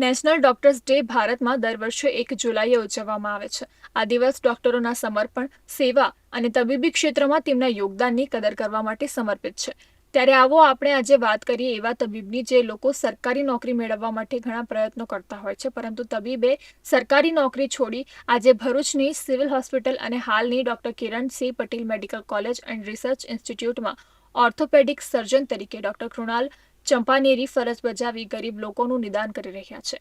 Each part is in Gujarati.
નેશનલ ડોક્ટર્સ ડે ભારતમાં દર વર્ષે એક જુલાઈએ ઉજવવામાં આવે છે. આ દિવસ ડોક્ટરોના સમર્પણ, સેવા અને તબીબી ક્ષેત્રમાં તેમના યોગદાનની કદર કરવા માટે સમર્પિત છે. ત્યારે આવો આપણે આજે વાત કરીએ એવા તબીબની જે લોકો સરકારી નોકરી મેળવવા માટે ઘણા પ્રયત્નો કરતા હોય છે. પરંતુ તબીબે સરકારી નોકરી છોડી આજે ભરૂચની સિવિલ હોસ્પિટલ અને હાલની doctor Kiran C. Patel medical college and research ઇન્સ્ટિટ્યૂટમાં orthopaedic surgeon તરીકે ડોક્ટર કૃણાલ ચંપાનેરી ફરજ બજાવી ગરીબ લોકોનું નિદાન કરી રહ્યા છે.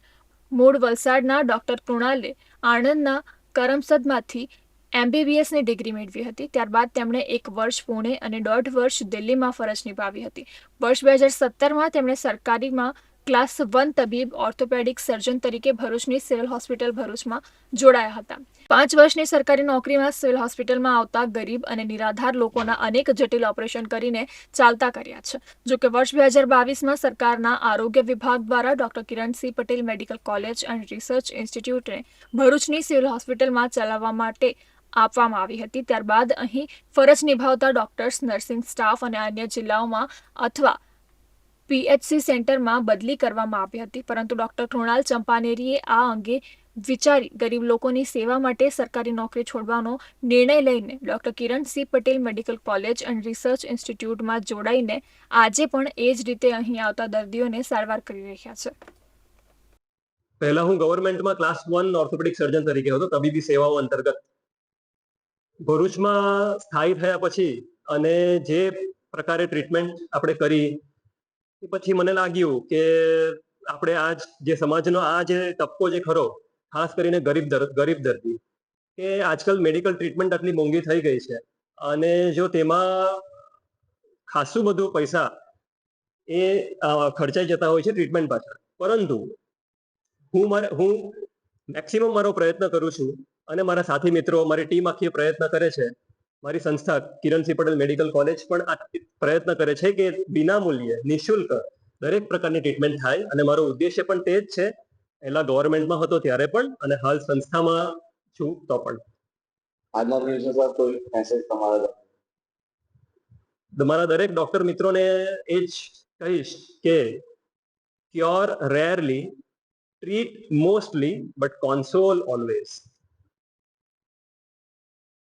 મૂળ વલસાડના ડોક્ટર કૃણાલે આણંદના કરમસદમાંથી એમબીબીએસની ડિગ્રી મેળવી હતી. ત્યારબાદ તેમણે એક વર્ષ પુણે અને દોઢ વર્ષ દિલ્હીમાં ફરજ નિભાવી હતી. વર્ષ બે હજાર સત્તરમાં તેમણે સરકારીમાં ક્લાસ વન તબીબ ઓર્થોપેડિક સર્જન તરીકે ભરૂચની સિવિલ હોસ્પિટલ ભરૂચમાં જોડાયા હતા. પાંચ વર્ષની સરકારી નોકરીમાં સિવિલ હોસ્પિટલમાં આવતા ગરીબ અને નિરાધાર લોકોના અનેક જટિલ ઓપરેશન કરીને ચાલતા કર્યા છે. જો કે વર્ષ બે હજાર બાવીસમાં સરકારના આરોગ્ય વિભાગ દ્વારા doctor Kiransinh Patel medical college and research ઇન્સ્ટિટ્યૂટને ભરૂચની સિવિલ હોસ્પિટલમાં ચલાવવા માટે આપવામાં આવી હતી. ત્યારબાદ અહીં ફરજ નિભાવતા ડોક્ટર્સ, નર્સિંગ સ્ટાફ અને અન્ય જિલ્લાઓમાં અથવા પીએચસી સેન્ટરમાં બદલી કરવામાં આવી હતી. પરંતુ ડોક્ટર કૃણાલ ચંપાનેરીએ આ અંગે વિચારી ગરીબ લોકોની સેવા માટે સરકારી નોકરી છોડવાનો નિર્ણય લઈને doctor Kiransinh Patel medical college and research ઇન્સ્ટિટ્યૂટમાં જોડાઈને આજે પણ એ જ રીતે અહીં આવતા દર્દીઓને સારવાર કરી રહ્યા છે. પહેલા હું ગવર્મેન્ટમાં ક્લાસ વન ઓર્થોપેડિક સર્જન તરીકે હતો, તબીબી સેવાઓ અંતર્ગત. ભરૂચમાં સ્થાયી થયા પછી અને જે પ્રકારે ટ્રીટમેન્ટ આપણે કરી પછી મને લાગ્યું કે આપણે આ જે સમાજનો આ જે તબકો જે ખરો, ખાસ કરીને ગરીબ ગરીબ દર્દી, કે આજકાલ મેડિકલ ટ્રીટમેન્ટ આટલી મોંઘી થઈ ગઈ છે અને જો તેમાં ખાસું બધું પૈસા એ ખર્ચાઈ જતા હોય છે ટ્રીટમેન્ટ પાછળ. પરંતુ હું મારે, હું મેક્સિમમ મારો પ્રયત્ન કરું છું અને મારા સાથી મિત્રો, મારી ટીમ આખી પ્રયત્ન કરે છે મારી સંસ્થા કિરણસિંહ પટેલ મેડિકલ કોલેજ પણ આ પ્રયત્ન કરે છે કે વિના મૂલ્યે નિઃશુલ્ક દરેક પ્રકારની ટ્રીટમેન્ટ થાય અને મારો ઉદ્દેશ્ય પણ તે જ છે. પહેલા ગવર્મેન્ટમાં હતો ત્યારે પણ અને હાલ સંસ્થામાં છું તો પણ. આજના દિવસે સર કોઈ મેસેજ તમારા મારા દરેક ડોક્ટર મિત્રોને એ જ કહીશ કે cure rarely treat mostly but console always